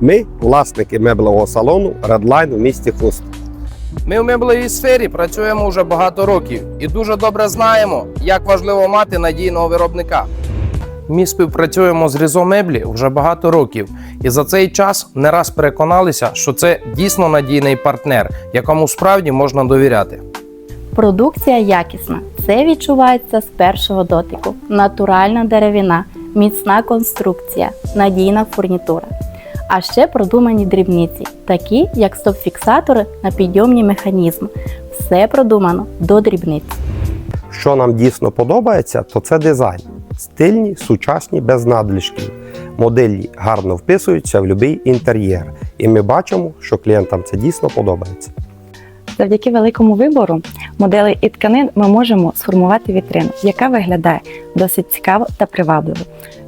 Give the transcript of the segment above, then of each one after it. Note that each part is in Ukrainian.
Ми власники меблевого салону Redline у місті Хуст. Ми в меблевій сфері працюємо вже багато років і дуже добре знаємо, як важливо мати надійного виробника. Ми співпрацюємо з Різо меблі вже багато років, і за цей час не раз переконалися, що це дійсно надійний партнер, якому справді можна довіряти. Продукція якісна. Це відчувається з першого дотику. Натуральна деревина, міцна конструкція, надійна фурнітура. А ще продумані дрібниці, такі як стоп-фіксатори на підйомні механізми. Все продумано до дрібниць. Що нам дійсно подобається, то це дизайн. Стильні, сучасні, без надлишків. Моделі гарно вписуються в будь-який інтер'єр. І ми бачимо, що клієнтам це дійсно подобається. Завдяки великому вибору моделей і тканин ми можемо сформувати вітрину, яка виглядає досить цікаво та привабливо.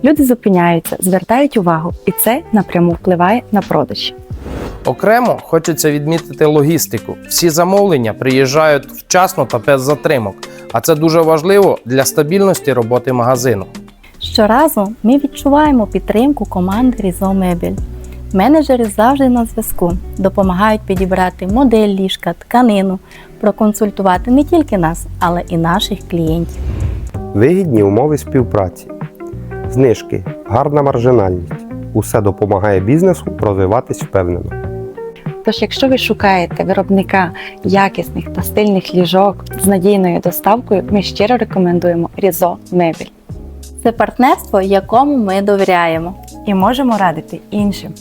Люди зупиняються, звертають увагу, і це напряму впливає на продажі. Окремо хочеться відмітити логістику. Всі замовлення приїжджають вчасно та без затримок, а це дуже важливо для стабільності роботи магазину. Щоразу ми відчуваємо підтримку команди Різо Мебель. Менеджери завжди на зв'язку, допомагають підібрати модель ліжка, тканину, проконсультувати не тільки нас, але і наших клієнтів. Вигідні умови співпраці, знижки, гарна маржинальність. Усе допомагає бізнесу розвиватись впевнено. Тож, якщо ви шукаєте виробника якісних та стильних ліжок з надійною доставкою, ми щиро рекомендуємо Різо Мебель Це партнерство, якому ми довіряємо. і можемо радити іншим.